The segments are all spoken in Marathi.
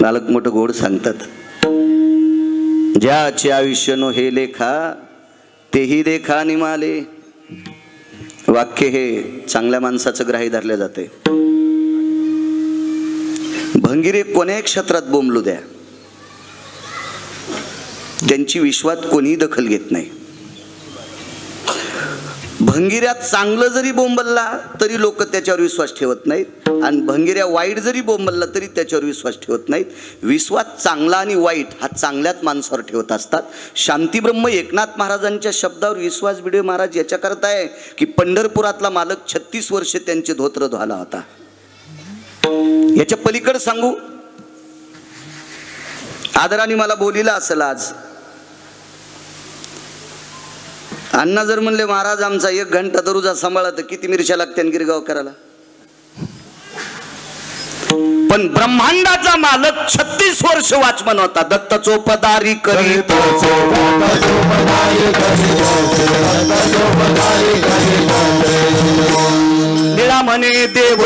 नालक मोठं गोड सांगतात. ज्याचे आयुष्य नो हे लेखा तेही देखा निमाले. वाक्य हे चांगल्या माणसाचं ग्राही धरले जाते. भंगिरे कोण्याही क्षेत्रात बोंबलू द्या? त्यांची विश्वात कोणीही दखल घेत नाही. भंगिऱ्यात चांगलं जरी बोंबलला तरी लोक त्याच्यावर विश्वास ठेवत नाहीत. आणि भंगिऱ्या वाईट जरी बोंबलला तरी त्याच्यावर विश्वास ठेवत नाहीत. विश्वास चांगला आणि वाईट हा चांगल्याच माणसावर ठेवत असतात. शांतीब्रह्म एकनाथ महाराजांच्या शब्दावर विश्वास बिडे महाराज याच्याकरता आहे की पंढरपुरातला मालक छत्तीस वर्षे त्यांचे धोत्र धुवाला होता. याच्या पलीकडे सांगू. आदराने मला बोलिला असेल आज अण्णा जर म्हणले महाराज आमचा एक घंटा दरुजा सांभाळा तर किती मिरच्या लागत्या गिरगाव करायला? पण ब्रह्मांडाचा मालक छत्तीस वर्ष वाचमन होता. दत्त चोपदारी करीत. निळा म्हणे देव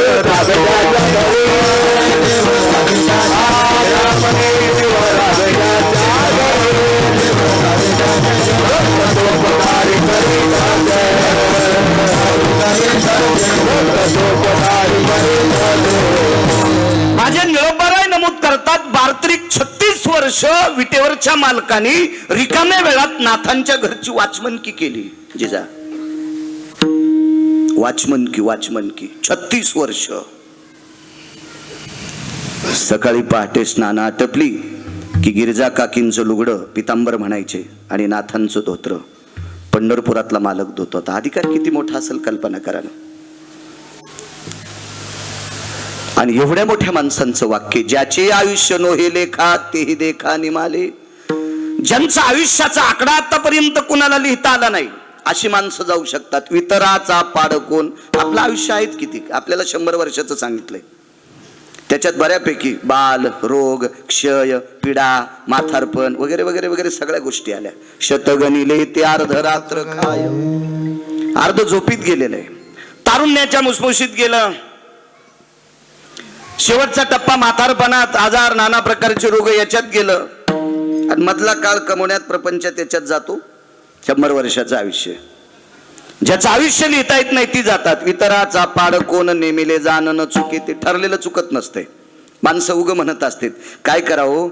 बारत्रिक छत्तीस वर्ष विटेवरच्या मालकाने रिकाम्या वेळात नाथांच्या घरची वाचमनकी केली? जिजा. वाचमनकी वाचमनकी छत्तीस वर्ष. सकाळी पहाटे स्नान आटपली की गिरजा काकींचं लुगडं पितांबर म्हणायचे आणि नाथांचं धोत्र. पंढरपुरातला मालक धोतो आता अधिकार किती मोठा असेल कल्पना करा ना. आणि एवढ्या मोठ्या माणसांचं वाक्य ज्याचे आयुष्य नोहे लेखा तेही देखा निमाले. ज्यांचा आयुष्याचा आकडा आतापर्यंत कुणाला लिहिता आला नाही अशी माणसं जाऊ शकतात. वितराचा पाड कोण? आपलं आयुष्य आहेत किती? आपल्याला शंभर वर्षाचं सांगितलंय. त्याच्यात बऱ्यापैकी बाल रोग क्षय पिडा माथारपण वगैरे वगैरे वगैरे सगळ्या गोष्टी आल्या. शतगणिले ते अर्ध रात्र काय अर्ध झोपीत गेलेलं आहे. तारुण्याच्या मुसमुशीत गेलं. शेवटचा टप्पा म्हातारपणात आजार नाना प्रकारचे रोग याच्यात गेलं. आणि मधला काळ कमवण्यात प्रपंचात याच्यात जातो. शंभर वर्षाचं आयुष्य. ज्याचं आयुष्य लिहिता येत नाही ती जातात. वितराचा पाड कोण नेमिले जाणं न चुके ते ठरलेलं चुकत नसते माणसं उग म्हणत असते काय करावं?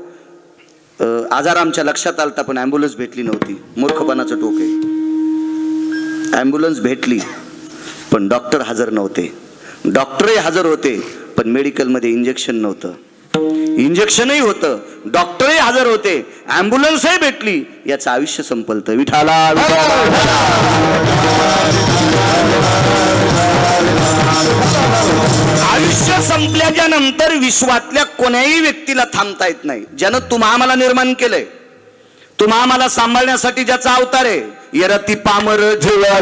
आजार आमच्या लक्षात आलता पण ॲम्ब्युलन्स भेटली नव्हती. मूर्खपणाचं टोक आहे. ॲम्ब्युलन्स भेटली पण डॉक्टर हजर नव्हते. डॉक्टरही हजर होते पण मेडिकलमध्ये इंजेक्शन नव्हतं. इंजेक्शनही होतं. डॉक्टरही हजर होते. ॲम्ब्युलन्सही भेटली. याचं आयुष्य संपलतं. विठाला आयुष्य संपल्याच्या नंतर विश्वातल्या कोण्याही व्यक्तीला थांबता येत नाही. ज्यानं तुम्हा आम्हाला निर्माण केलंय. तुम्हा आम्हाला सांभाळण्यासाठी ज्याचा अवतार आहे. येरती पामर जीवा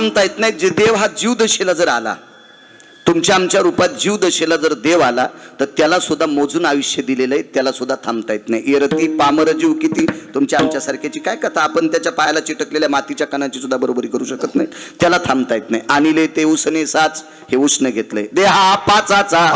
थांबता येत नाही जे देव हा जीवदशेला जर आला तुमच्या आमच्या रूपात जीवदशेला जर देव आला तर त्याला सुद्धा मोजून आयुष्य दिलेलं आहे त्याला सुद्धा थांबता येत नाही. इरती पामर जीव किती? तुमच्या आमच्यासारख्याची काय कथा? आपण त्याच्या पायाला चिटकलेल्या मातीच्या कणाची सुद्धा बरोबरी करू शकत नाही. त्याला थांबता येत नाही. आणिले ते उसने साच हे उष्ण घेतलंय. देहा पाचाचा.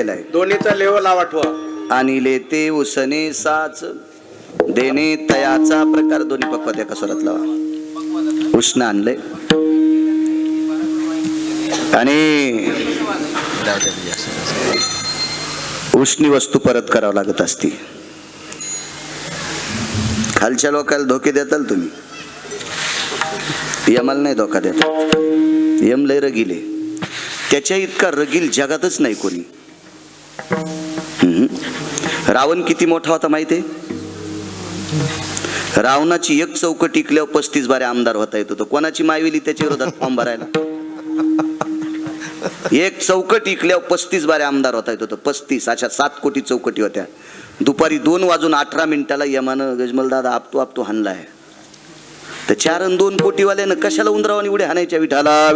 घेतलेला आहे. दोन्हीचा लेवल आठवा आणि लेते उसने साच देणे तयाचा प्रकार दोन्ही पक्वात एका स्वरात लावा. उष्ण आणलंय. आणि उष्णी वस्तू परत करावं लागत असती. खालच्या लोकांना धोके देताल तुम्ही. यमाला नाही धोका देत. यम लय रगिले त्याच्या इतका रगील जगातच नाही कोणी. रावण किती मोठा होता माहितीये रावणाची एक चौकट टिकल्यावर पस्तीस बारे आमदार होता येत. होतं कोणाची मायविली त्याच्या विरोधात फॉर्म भरायला? एक चौकट इकल्यावर पस्तीस बारे आमदार होता येत. होतं पस्तीस अशा सात कोटी चौकटी होत्या. दुपारी दोन वाजून अठरा मिनिटाला यमानं गजमल दादा आपतो आपतो हाणला आहे. तर चार दोन कोटीवाल्यानं कशाला उंदरावानी उड्या हाणायच्या विठाला?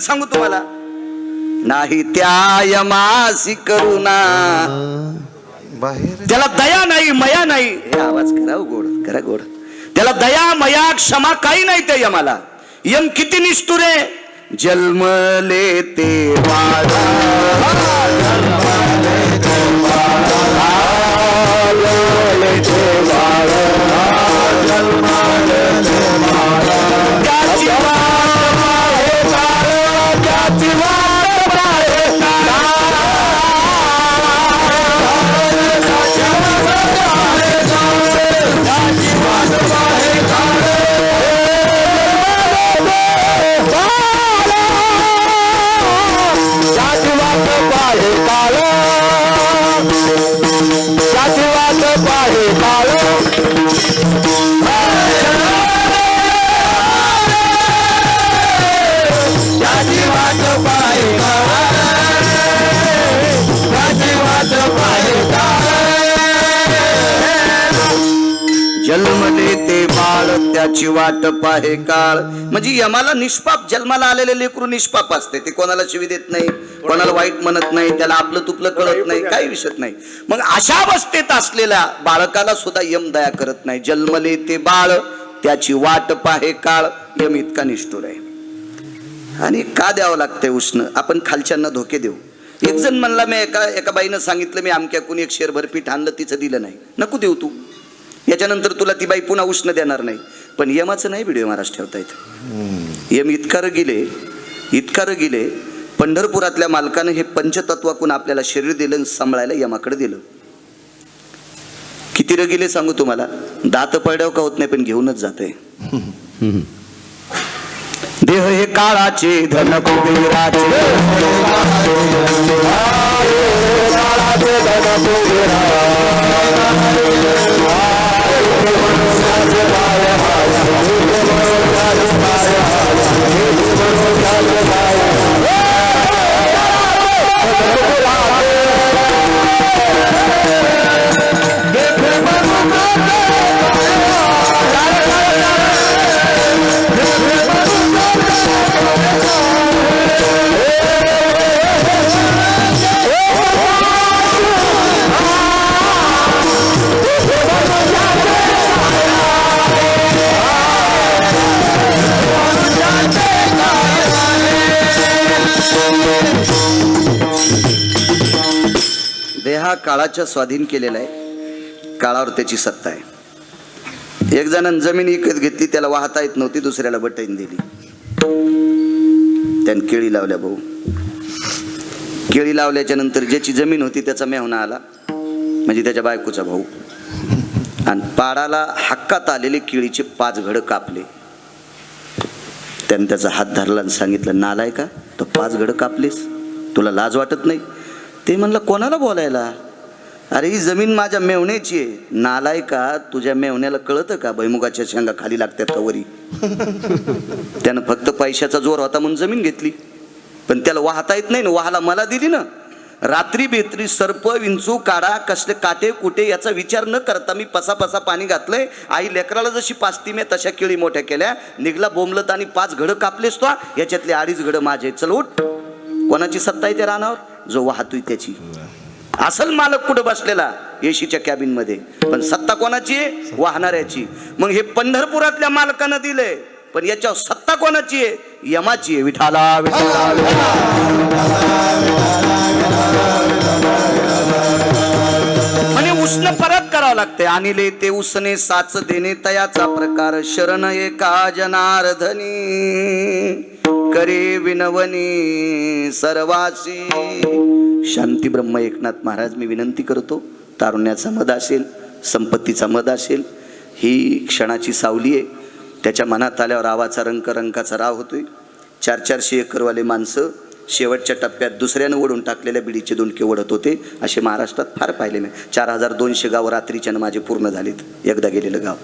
रगील सांगू तुम्हाला. नाही त्या यमासी करुणा. बाहेर त्याला दया नाही मया नाही. हे आवाज करा हो गोड करा गोड. त्याला दया मया क्षमा काही नाही त्या यमाला. यम किती निष्ठुरे? जन्मले ते बाळा त्याची वाट पाहे काळ. म्हणजे यमाला निष्पाप जन्माला आलेले लेकरू निष्पाप असते. ते कोणाला शिवी देत नाही कोणाला वाईट म्हणत नाही त्याला आपलं तुपलं कळत नाही काही विषय नाही. मग अशा अवस्थेत असलेल्या बाळकाला सुद्धा यम दया करत नाही. जन्मले ते बाळ त्याची वाट पाहे काळ यम इतका निष्ठुर आहे. आणि का द्यावं लागतंय उष्ण आपण खालच्यांना धोके देऊ. एक जण म्हणला मी एका एका बाईनं सांगितलं मी आमक्या कुणी एक शेरभर पीठ आणलं तिचं दिलं नाही. नको देऊ तू. याच्यानंतर तुला ती बाई पुन्हा उष्ण देणार नाही. पण यमाचं नाही व्हिडिओ महाराज ठेवता येत. यम इतका रगिले इतका रगिले पंढरपुरातल्या मालकानं हे पंचतत्वाकून आपल्याला शरीर दिलं आणि सांभाळायला यमाकडे दिलं. किती रगिले सांगू तुम्हाला? दात पडल्यावर का होत नाही पण घेऊनच जाते. देह हे काळाचे धन कुबेराचे काळाच्या स्वाधीन केलेला आहे. काळावर त्याची सत्ता आहे. एक जणांनी जमीन विकत घेतली त्याला वाहता येत नव्हती दुसऱ्याला बटईन दिली. त्यानं केळी लावल्या भाऊ. केळी लावल्याच्या नंतर ज्याची जमीन होती त्याचा मेहना आला. म्हणजे त्याच्या बायकोचा भाऊ. आणि पाडाला हक्कात आलेले केळीचे पाच घडं कापले. त्याने त्याचा हात धरला आणि सांगितलं नालाय का तो पाच घडं कापलीस. तुला लाज वाटत नाही? ते म्हणलं कोणाला बोलायला? अरे ही जमीन माझ्या मेवण्याची आहे. नालाय का तुझ्या मेवण्याला कळतं का? भैमुगाच्या शेंगा खाली लागतात का त्यानं फक्त पैशाचा जोर होता म्हणून जमीन घेतली. पण त्याला वाहता येत नाही ना वाहाला मला दिली ना. रात्री बेत्री सर्प विंचू काढा कसले काटे कुटे याचा विचार न करता मी पसा पसा पाणी घातलंय. आई लेकराला जशी पाचती मी तशा केळी मोठ्या केल्या. निघला बोंबलत आणि पाच घडं कापलेस तो. याच्यातले अडीच घडं माझे चल उठ. कोणाची सत्ता आहे त्या रानावर? जो वाहतोय त्याची. असल मालक कुठं बसलेला? एशीच्या कॅबिनमध्ये. पण सत्ता कोणाची? आहे वाहणाऱ्याची. मग हे पंढरपुरातल्या मालकानं दिलंय. पण याच्यावर सत्ता कोणाची आहे? यमाची आहे. विठाला विठाला उष्ण परत करावं लागते आणले ते उसने साच देणे तयाचा प्रकार शरण एका जनार्दनी. करे विनवनी सर्वासी. शांती ब्रह्म एकनाथ महाराज मी विनंती करतो तारुण्याचा मद असेल संपत्तीचा मद असेल ही क्षणाची सावली आहे. त्याच्या मनात आल्यावर रावाचा रंग रंकाचा राव होतोय. चार चारशे एकरवाले माणसं शेवटच्या टप्प्यात दुसऱ्यानं ओढून टाकलेल्या बिडीचे दोनके ओढत होते. असे महाराष्ट्रात फार पाहिले मी. चार हजार दोनशे गाव रात्रीच्यानं माझे पूर्ण झालेत. एकदा गेलेलं गाव.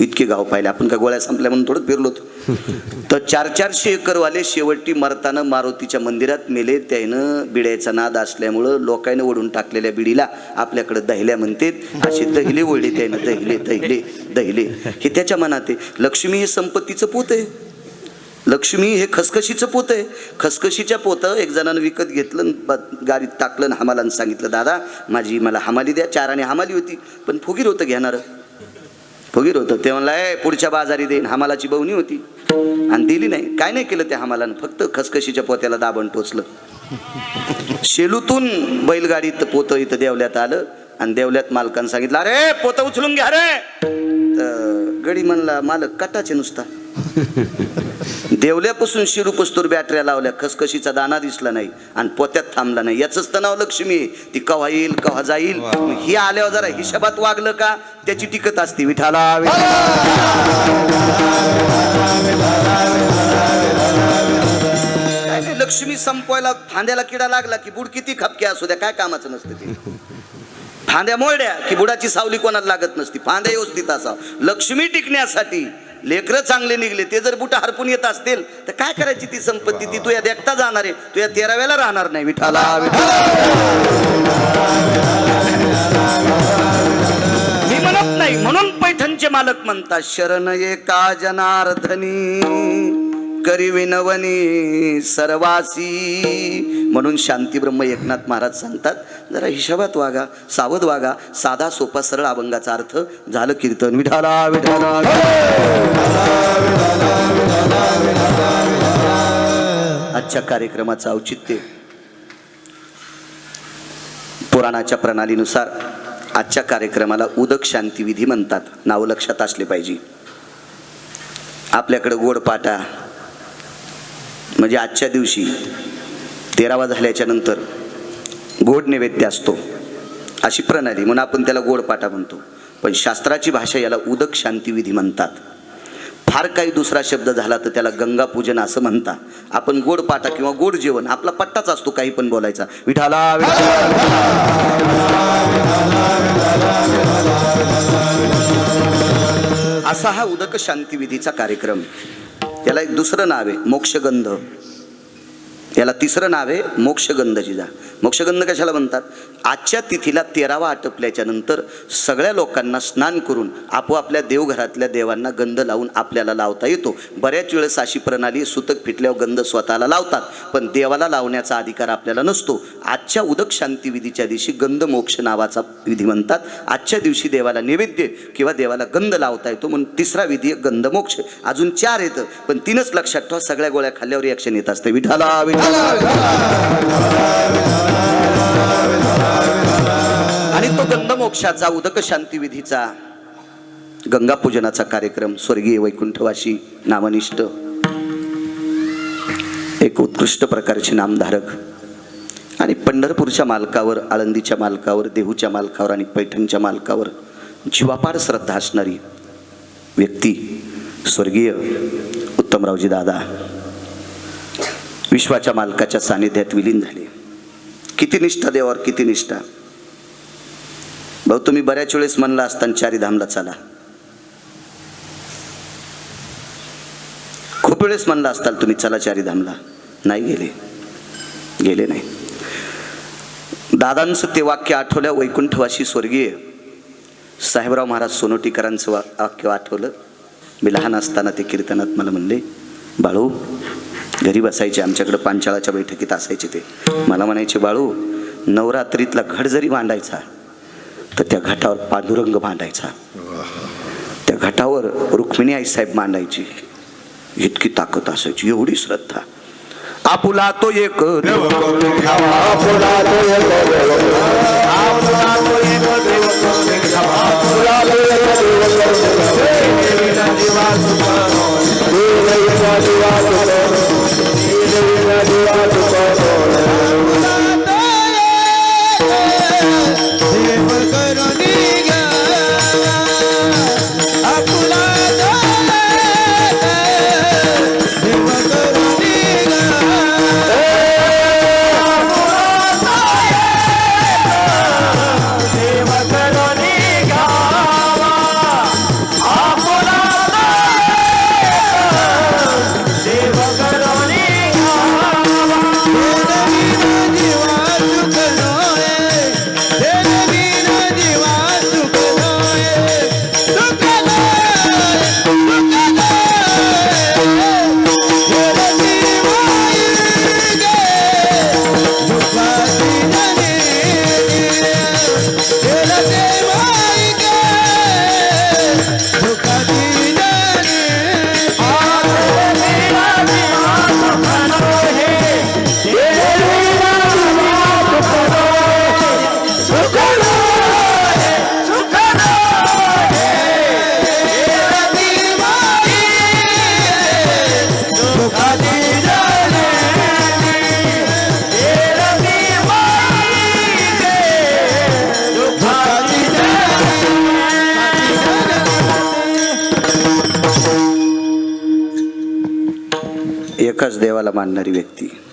इतके गाव पाहिले. आपण का गोळ्या संपल्या म्हणून थोडं फिरलोत तर चार चारशे एकरवाले शेवटी मरताना मारुतीच्या मंदिरात मेले. त्यानं बिड्याचा नाद असल्यामुळं लोकांनी ओढून टाकलेल्या बिडीला आपल्याकडे दहिल्या म्हणतात. असे दहिले ओढले त्यानं. दहिले दहिले दहिले. हे त्याच्या मनात आहे. लक्ष्मी हे संपत्तीचं पोत आहे. लक्ष्मी हे खसखशीचं पोत आहे. खसखशीच्या पोतं एक जणानं विकत घेतलं गाडीत टाकलं आणि हमालानं सांगितलं दादा माझी मला हमाली द्या चाराने हमाली होती पण फुगीर होतं घेणारं. फुगीर होतं. ते म्हणलं "ए, पुढच्या बाजारी देईन हमालाची बवणी होती. आणि दिली नाही. काय नाही केलं त्या हमालानं फक्त खसखशीच्या पोत्याला दाबण टोचलं. शेलूतून बैलगाडीत पोतं इथं देवल्यात आलं आणि देवल्यात मालकानं सांगितलं अरे पोतं उचलून घ्या रे. गडी म्हणला मालक कटाचे नुसता. देवल्यापासून शिरूपस्तूर बॅटऱ्या लावल्या खसखशीचा दाना दिसला नाही आणि पोत्यात थांबला नाही. याचंच तर नाव लक्ष्मी. ती कव्हा येईल कव्हा जाईल? ही आल्यावर जरा हिशोबात वागलं का? त्याची टिकत असते. विठाला लक्ष्मी संपवायला फांद्याला किडा लागला की बुड किती खपके असू द्या. काय कामाचं नसतं ते? फांद्या मोडल्या की बुडाची सावली कोणाला लागत नसती. फांद्या व्यवस्थित असावं. लक्ष्मी टिकण्यासाठी लेकरं चांगले निघले ते जर बुट हरपून येत असतील तर काय करायची ती संपत्ती? ती तुया देखता जाणार आहे. तुया तेराव्याला राहणार नाही. विठाला विठाला मी म्हणत नाही म्हणून पैठणचे मालक म्हणतात शरण एका जनार्दनी? करी विनवनी सर्वासी. म्हणून शांती ब्रह्म एकनाथ महाराज सांगतात जरा हिशोबात वागा सावध वागा. साधा सोपा सरळ अभंगाचा अर्थ झालं कीर्तन. विठाला विठाला आजच्या कार्यक्रमाचं औचित्य पुराणाच्या प्रणालीनुसार आजच्या कार्यक्रमाला उदक शांती विधी म्हणतात. नाव लक्षात असले पाहिजे. आपल्याकडं गोडपाटा म्हणजे आजच्या दिवशी तेरावा झाल्याच्यानंतर गोड नैवेद्य असतो. अशी प्रणाली म्हणून आपण त्याला गोडपाटा म्हणतो. पण शास्त्राची भाषा याला उदक शांतीविधी म्हणतात. फार काही दुसरा शब्द झाला तर त्याला गंगा पूजन असं म्हणतात. आपण गोड पाटा किंवा गोड जेवण आपला पट्टाच असतो काही पण बोलायचा. विठाला असा हा उदक शांतीविधीचा कार्यक्रम. याला एक दुसरं नाव आहे मोक्षगंध. याला तिसरं नाव आहे मोक्षगंध जिजा मोक्षगंध कशाला म्हणतात? आजच्या तिथीला तेरावा आटपल्याच्या नंतर सगळ्या लोकांना स्नान करून आपोआपल्या देवघरातल्या देवांना गंध लावून आपल्याला लावता येतो. बऱ्याच वेळेस अशी प्रणाली सुतक फिटल्यावर गंध स्वतःला लावतात. पण देवाला लावण्याचा अधिकार आपल्याला नसतो. आजच्या उदक शांती विधीच्या दिवशी गंध मोक्ष नावाचा विधी म्हणतात. आजच्या दिवशी देवाला नैवेद्य किंवा देवाला गंध लावता येतो म्हणून तिसरा विधी आहे गंध मोक्ष अजून चार येतं पण तीनच लक्षात ठेवा. सगळ्या गोळ्या खाल्ल्यावर रिॲक्शन येत असते. विठाला विठा आणि तो गंधमोक्षाचा उदक शांती विधीचा गंगा पूजनाचा कार्यक्रम स्वर्गीय वैकुंठवासी नामनिष्ठ एक उत्कृष्ट प्रकारचे नामधारक आणि पंढरपूरच्या मालकावर आळंदीच्या मालकावर देहूच्या मालकावर आणि पैठणच्या मालकावर जीवापार श्रद्धा असणारी व्यक्ती स्वर्गीय उत्तमरावजी दादा. विश्वाच्या मालकाच्या सानिध्यात विलीन झाले. किती निष्ठा देवावर किती निष्ठा. भाऊ तुम्ही बऱ्याच वेळेस म्हणला असताना चारीधामला चला. खूप वेळेस म्हणला असताल तुम्ही चला चारीधामला नाही गेले. गेले नाही. दादांचं ते वाक्य आठवल्या वैकुंठवाशी स्वर्गीय साहेबराव महाराज सोनोटीकरांचं वा वाक्य आठवलं. मी लहान असताना ते कीर्तनात मला म्हणले बाळू घरी बसायचे आमच्याकडं पांचाळाच्या बैठकीत असायचे ते. मला म्हणायचे बाळू नवरात्रीतला घट जरी मांडायचा तर त्या घाटावर पांडुरंग मांडायचा. त्या घाटावर रुक्मिणी आईसाहेब मांडायची. इतकी ताकद असायची एवढी श्रद्धा. आपुला तो एक देव एकच देवाला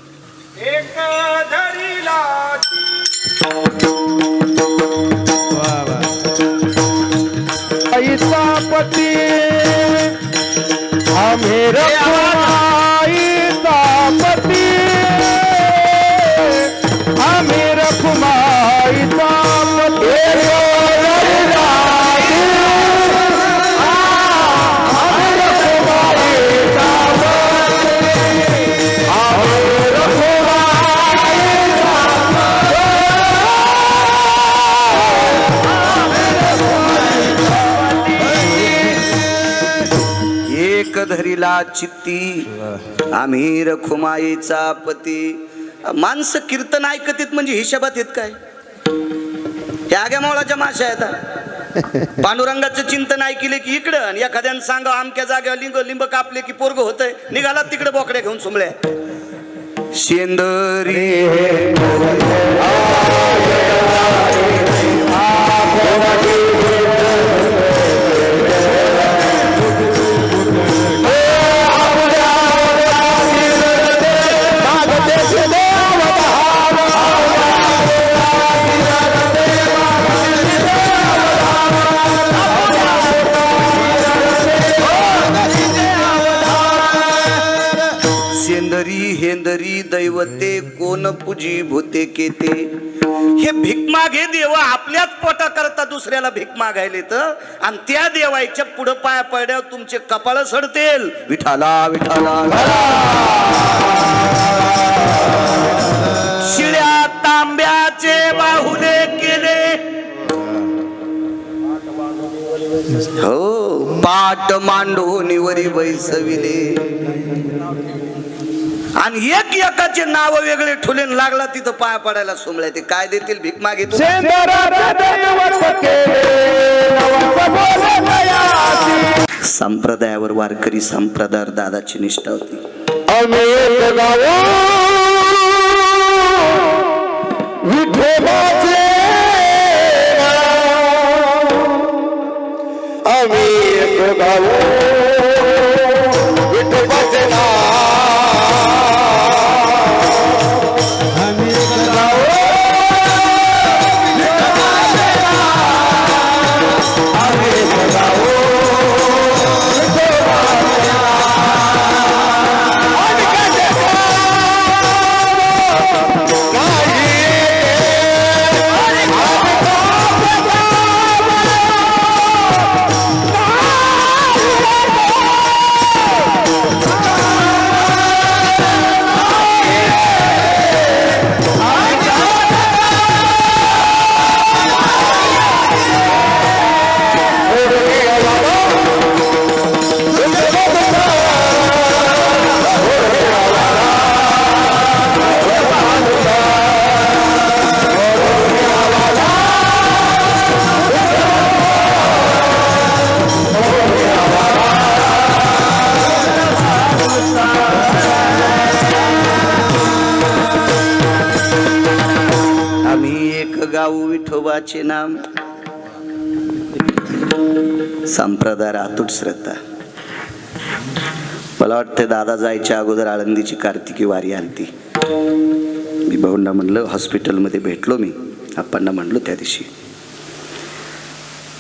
एक चित्ती. आम्ही रखुमाईचा पती माणसं कीर्तन ऐकतीत म्हणजे हिशेबात येत काय? हे आग्या मावळाच्या माशा आहेत पांडुरंगाचं चिंतन ऐकले की इकडं आणि एखाद्यानं सांगा आमक्या जागेवर लिंग लिंब कापले की पोरग होतय. निघाला तिकडे बोकड्या घेऊन सुमल्या. शेंदरी. दुसऱ्याला भीक मागायला तर आणि त्या देवायच्या पुढं पाया पडल्यावर तुमचे कपाळ सडतील. विठाला विठाला शिळ्या तांब्याचे बाहुले केले. हो पाट मांडोनीवरी बैसविले. आणि एक एकाचे नाव वेगळे ठुलेन लागला तिथं पाया पडायला सोमल्या ते. काय देतील भीक बोलवयासी. संप्रदायावर वारकरी संप्रदाय दादाची निष्ठा होती. आम्ही संप्रदाय अतूट श्रद्धा. मला वाटतं दादा जायच्या अगोदर आळंदीची कार्तिकी वारी आलती. मी भाऊंना म्हणलं हॉस्पिटलमध्ये भेटलो मी. आप्पांना म्हणलो त्या दिवशी.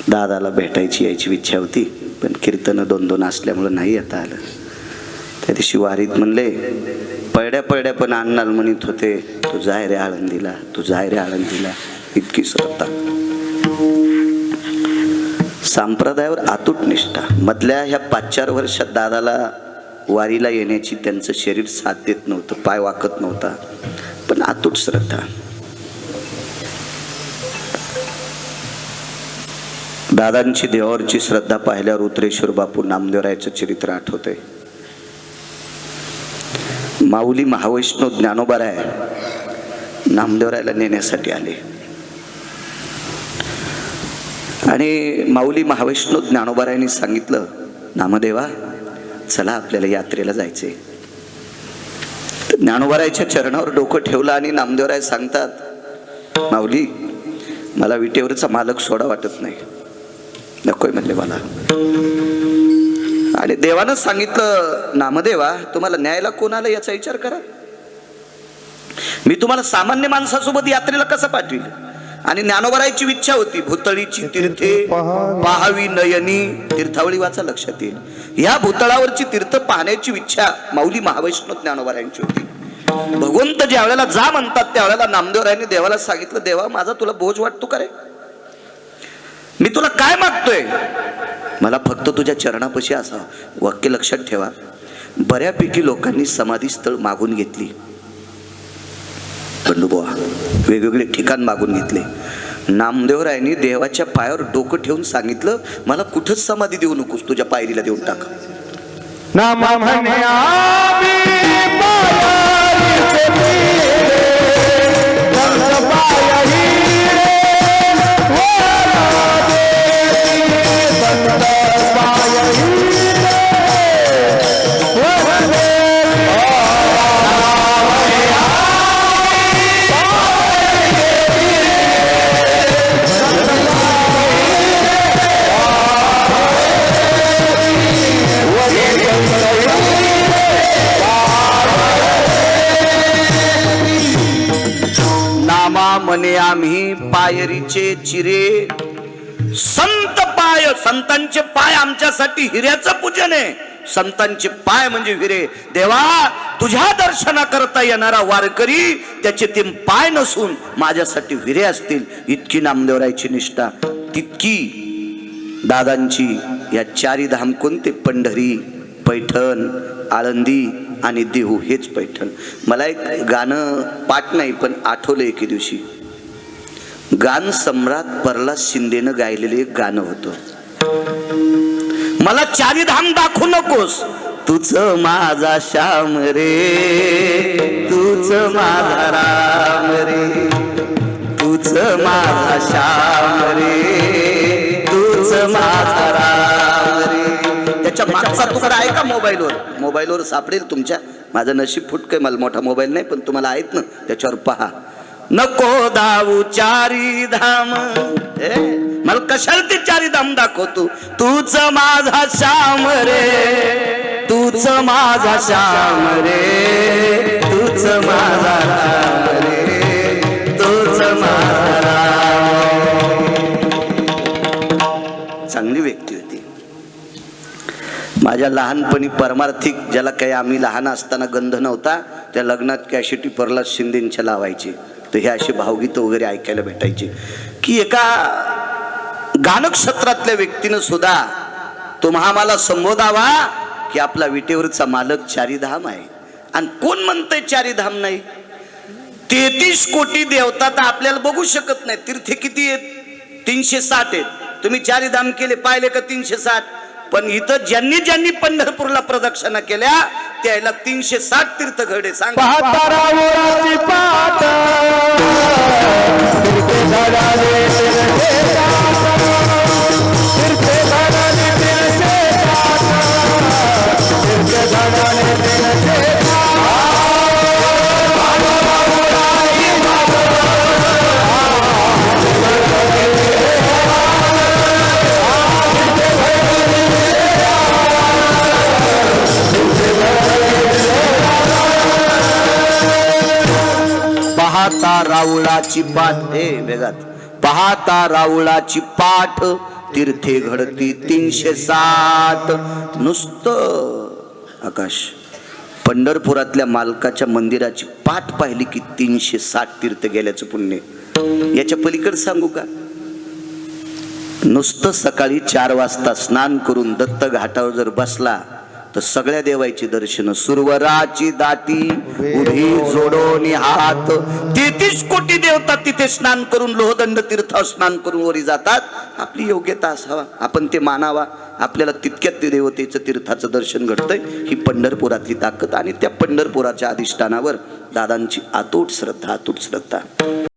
दादाला भेटायची यायची इच्छा होती पण कीर्तनं दोन दोन असल्यामुळं नाही येता आलं. त्या दिवशी वारीत म्हणले पळड्या पळड्या पण अण्णाल म्हणत होते तू जाय रे आळंदीला तू जाय रे आळंदीला इतकी श्रद्धा संप्रदायावर आतूट निष्ठा. मधल्या ह्या पाच चार वर्षात दादाला वारीला येण्याची त्यांचं शरीर साथ देत नव्हतं पाय वाकत नव्हता. पण आतूट श्रद्धा. दादांची देवावरची श्रद्धा पाहिल्यावर उत्रेश्वर बापू नामदेवरायचं चरित्र आठवतंय. माऊली महावैष्णव ज्ञानोबाराय नामदेवरायला नेण्यासाठी आले. आणि माऊली महावैष्णव ज्ञानोबारायांनी सांगितलं नामदेवा चला आपल्याला यात्रेला जायचे. तर ज्ञानोबारायच्या चरणावर डोकं ठेवलं आणि नामदेवराय सांगतात माऊली मला विटेवरचा मालक सोडा वाटत नाही. नकोय म्हणले मला. आणि देवानं सांगितलं नामदेवा तुम्हाला न्यायला कोण आलं याचा विचार करा. मी तुम्हाला सामान्य माणसासोबत यात्रेला कसं पाठविलं आणि ज्ञानोबरायची इच्छा होती. भूतळीची तीर्थे पहावी नयनी. तीर्थावळी वाचा लक्षात येईल. या भूतळावरची तीर्थ पाहण्याची इच्छा माऊली महावैष्णव ज्ञानोबरायांची होती. भगवंत ज्या वेळेला जा म्हणतात त्यावेळेला नामदेवरायांनी देवाला सांगितलं देवा माझा तुला बोज वाटतो का रे? मी तुला काय मागतोय? मला फक्त तुझ्या चरणापाशी असा वाक्य लक्षात ठेवा. बऱ्यापैकी लोकांनी समाधी स्थळ मागून घेतली. बंडूबुवा वेगवेगळे ठिकाण मागून घेतले. नामदेवरायांनी देवाच्या पायावर डोकं ठेवून सांगितलं मला कुठंच समाधी देऊ नकोस तुझ्या पायरीला देऊन टाक. नाम पायरीचे चिरे. संत पाय संतांचे पाय आमच्यासाठी हिऱ्याचं पूजन आहे. संतांचे पाय म्हणजे हिरे. देवा तुझ्या दर्शना करता येणारा वारकरी त्याचे ते पाय नसून माझ्यासाठी हिरे असतील. इतकी नामदेवरायची निष्ठा तितकी दादांची या चारी धाम कोणते? पंढरी पैठण आळंदी आणि देहू हेच पैठण. मला एक गाणं पाठ नाही पण आठवलं एके दिवशी. गान सम्राट प्रल्हाद शिंदेनं गायलेलं एक गाणं होतं. मला चारी धाम दाखवू नकोस. तुझ माझा श्याम रे. तुझ माझा राम रे. तुझ माझा श्याम रे. तुझ माझा राम रे. त्याच्या मागचा तुकडा आहे का मोबाईलवर? मोबाईलवर सापडेल तुमच्या. माझं नशीब फुटकं मला मोठा मोबाईल नाही पण तुम्हाला आहेत ना त्याच्यावर पहा. नको धावू चारी धाम. मला कशाला ते चारी धाम दाखव तू तूच माझा श्याम रे. तूच माझा श्याम रे. तूच माझा राम रे. तूच माझा राम. चांगली व्यक्ती होती. माझ्या लहानपणी परमार्थिक ज्याला काही आम्ही लहान असताना गंध नव्हता त्या लग्नात कॅशिटी प्रल्हाद शिंदेंच्या लावायची. तर हे असे भावगीतं वगैरे ऐकायला भेटायचे. की एका गानक्षेत्रातल्या व्यक्तीनं सुद्धा तुम्हा मला संबोधावा की आपला विटेवरचा मालक चारीधाम आहे. आणि कोण म्हणतंय चारीधाम नाही? तेहतीस कोटी देवता तर आपल्याला बघू शकत नाही तीर्थ किती आहेत? तीनशे साठ आहेत. तुम्ही चारीधाम केले पाहिले का तीनशे साठ? पण इथं ज्यांनी ज्यांनी पंढरपूरला प्रदक्षिणा केल्या त्याला तीनशे साठ तीर्थ घडे सांग पाहता रावळाची पाठ ए वेगात. पाहता रावळाची पाठ तीर्थे घडती तीनशे साठ नुसतं आकाश. पंढरपुरातल्या मालकाच्या मंदिराची पाठ पाहिली की तीनशे साठ तीर्थ गेल्याचं पुण्य. याच्या पलीकडे सांगू का? नुसतं सकाळी चार वाजता स्नान करून दत्त घाटावर जर बसला तर सगळ्या देवाची दर्शन सुरवराची दाती उभी जोडून हात. तेहतीस कोटी देवता तिथे स्नान करून लोहदंड तीर्थ स्नान करून वरी जातात. आपली योग्यता असावा आपण ते मानावा. आपल्याला तितक्यात ते देवतेचं तीर्थाचं दर्शन घडतंय. ही पंढरपुरातली ताकद आणि त्या पंढरपुराच्या अधिष्ठानावर दादांची आतूट श्रद्धा अतूट श्रद्धा.